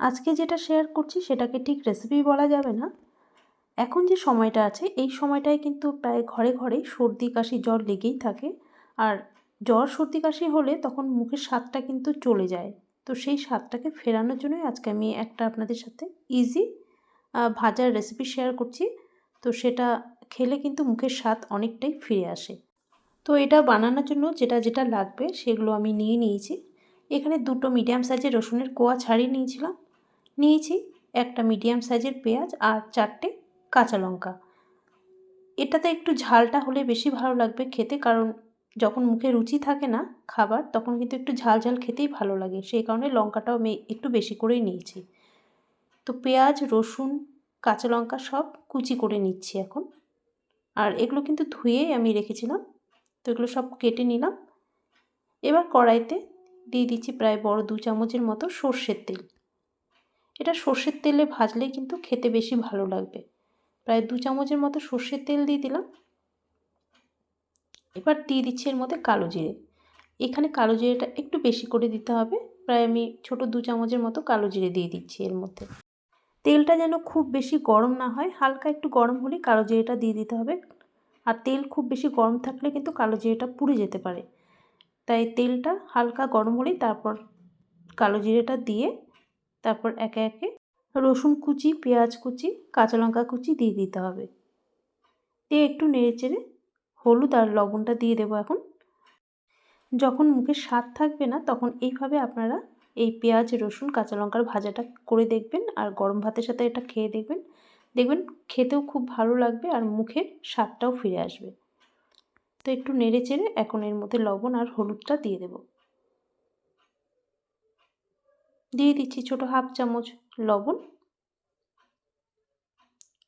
আজকে যেটা শেয়ার করছি সেটাকে ঠিক রেসিপি বলা যাবে না। এখন যে সময়টা আছে, এই সময়টায় কিন্তু প্রায় ঘরে ঘরে সর্দি, কাশি, জ্বর লেগেই থাকে। আর জ্বর, সর্দি, কাশি হলে তখন মুখের স্বাদটা কিন্তু চলে যায়। তো সেই স্বাদটাকে ফেরানোর জন্যই আজকে আমি একটা আপনাদের সাথে ইজি ভাজার রেসিপি শেয়ার করছি। তো সেটা খেলে কিন্তু মুখের স্বাদ অনেকটাই ফিরে আসে। তো এটা বানানোর জন্য যেটা যেটা লাগবে সেগুলো আমি নিয়ে নিয়েছি। এখানে দুটো মিডিয়াম সাইজের রসুনের কোয়া ছাড়িয়ে নিয়েছিলাম। নিয়েছি একটা মিডিয়াম সাইজের পেঁয়াজ আর চারটে কাঁচা লঙ্কা। এটাতে একটু ঝালটা হলে বেশি ভালো লাগবে খেতে, কারণ যখন মুখে রুচি থাকে না খাবার, তখন কিন্তু একটু ঝাল ঝাল খেতেই ভালো লাগে। সেই কারণে লঙ্কাটাও আমি একটু বেশি করেই নিয়েছি। তো পেঁয়াজ, রসুন, কাঁচা লঙ্কা সব কুচি করে নিচ্ছি এখন। আর এগুলো কিন্তু ধুয়েই আমি রেখেছিলাম, তো এগুলো সব কেটে নিলাম। এবার কড়াইতে দিয়ে দিচ্ছি প্রায় বড় দু চামচের মতো সর্ষের তেল। এটা সর্ষের তেলে ভাজলে কিন্তু খেতে বেশি ভালো লাগবে। প্রায় দু চামচের মতো সর্ষের তেল দিয়ে দিলাম। এবার দিয়ে দিচ্ছি এর মধ্যে কালো জিরে। এখানে কালো জিরেটা একটু বেশি করে দিতে হবে। প্রায় আমি ছোট দু চামচের মতো কালো জিরে দিয়ে দিচ্ছি এর মধ্যে। তেলটা যেন খুব বেশি গরম না হয়, হালকা একটু গরম হলেই কালো জিরেটা দিয়ে দিতে হবে। আর তেল খুব বেশি গরম থাকলে কিন্তু কালো জিরেটা পুড়ে যেতে পারে। তাই তেলটা হালকা গরম হলেই তারপর কালো জিরেটা দিয়ে তারপর একে একে রসুন কুচি, পেঁয়াজ কুচি, কাঁচা লঙ্কা কুচি দিয়ে দিতে হবে। দিয়ে একটু নেড়ে চেড়ে হলুদ আর লবণটা দিয়ে দেবো এখন। যখন মুখে স্বাদ থাকবে না, তখন এইভাবে আপনারা এই পেঁয়াজ, রসুন, কাঁচা লঙ্কার ভাজাটা করে দেখবেন আর গরম ভাতের সাথে এটা খেয়ে দেখবেন। দেখবেন খেতেও খুব ভালো লাগবে আর মুখের স্বাদটাও ফিরে আসবে। তো একটু নেড়ে চেড়ে এখন এর মধ্যে লবণ আর হলুদটা দিয়ে দেব। দিয়ে দিচ্ছি ছোটো হাফ চামচ লবণ।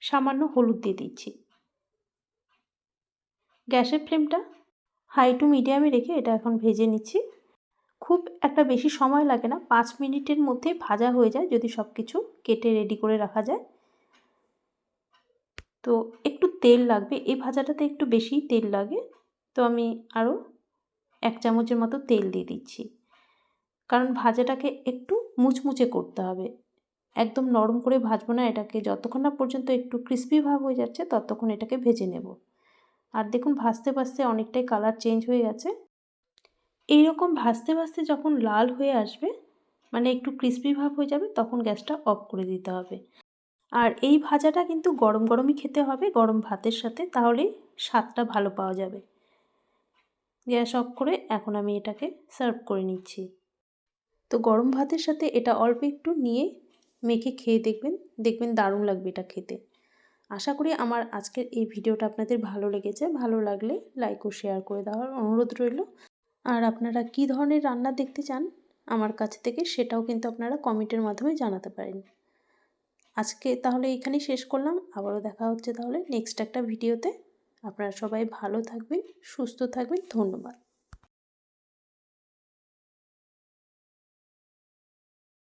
সামান্য হলুদ দিয়ে দিচ্ছি। গ্যাসের ফ্লেমটা হাই টু মিডিয়ামে রেখে এটা এখন ভেজে নিচ্ছি। খুব একটা বেশি সময় লাগে না, পাঁচ মিনিটের মধ্যে ভাজা হয়ে যায় যদি সব কিছু কেটে রেডি করে রাখা যায়। তো একটু তেল লাগবে, এই ভাজাটাতে একটু বেশি তেল লাগে। তো আমি আরও এক চামচের মতো তেল দিয়ে দিচ্ছি। কারণ ভাজাটাকে একটু মুচমুচে করতে হবে। একদম নরম করে ভাজবো না এটাকে। যতক্ষণ না পর্যন্ত একটু ক্রিস্পি ভাব হয়ে যাচ্ছে, ততক্ষণ এটাকে ভেজে নেব। আর দেখুন, ভাজতে ভাজতে অনেকটাই কালার চেঞ্জ হয়ে গেছে। এইরকম ভাজতে ভাজতে যখন লাল হয়ে আসবে মানে একটু ক্রিস্পি ভাব হয়ে যাবে, তখন গ্যাসটা অফ করে দিতে হবে। আর এই ভাজাটা কিন্তু গরম গরমই খেতে হবে, গরম ভাতের সাথে, তাহলে স্বাদটা ভালো পাওয়া যাবে। গ্যাস অফ করে এখন আমি এটাকে সার্ভ করে নিচ্ছি। তো গরম ভাতের সাথে এটা অল্প একটু নিয়ে মেখে খেয়ে দেখবেন দেখবেন দারুণ লাগবে এটা খেতে। আশা করি আমার আজকের এই ভিডিওটা আপনাদের ভালো লেগেছে। ভালো লাগলে লাইক ও শেয়ার করে দেওয়ার অনুরোধ রইল। আর আপনারা কি ধরনের রান্না দেখতে চান আমার কাছ থেকে সেটাও কিন্তু আপনারা কমেন্টের মাধ্যমে জানাতে পারেন। আজকে তাহলে এখানেই শেষ করলাম। আবারও দেখা হচ্ছে তাহলে নেক্সট একটা ভিডিওতে। আপনারা সবাই ভালো থাকবেন, সুস্থ থাকবেন। ধন্যবাদ।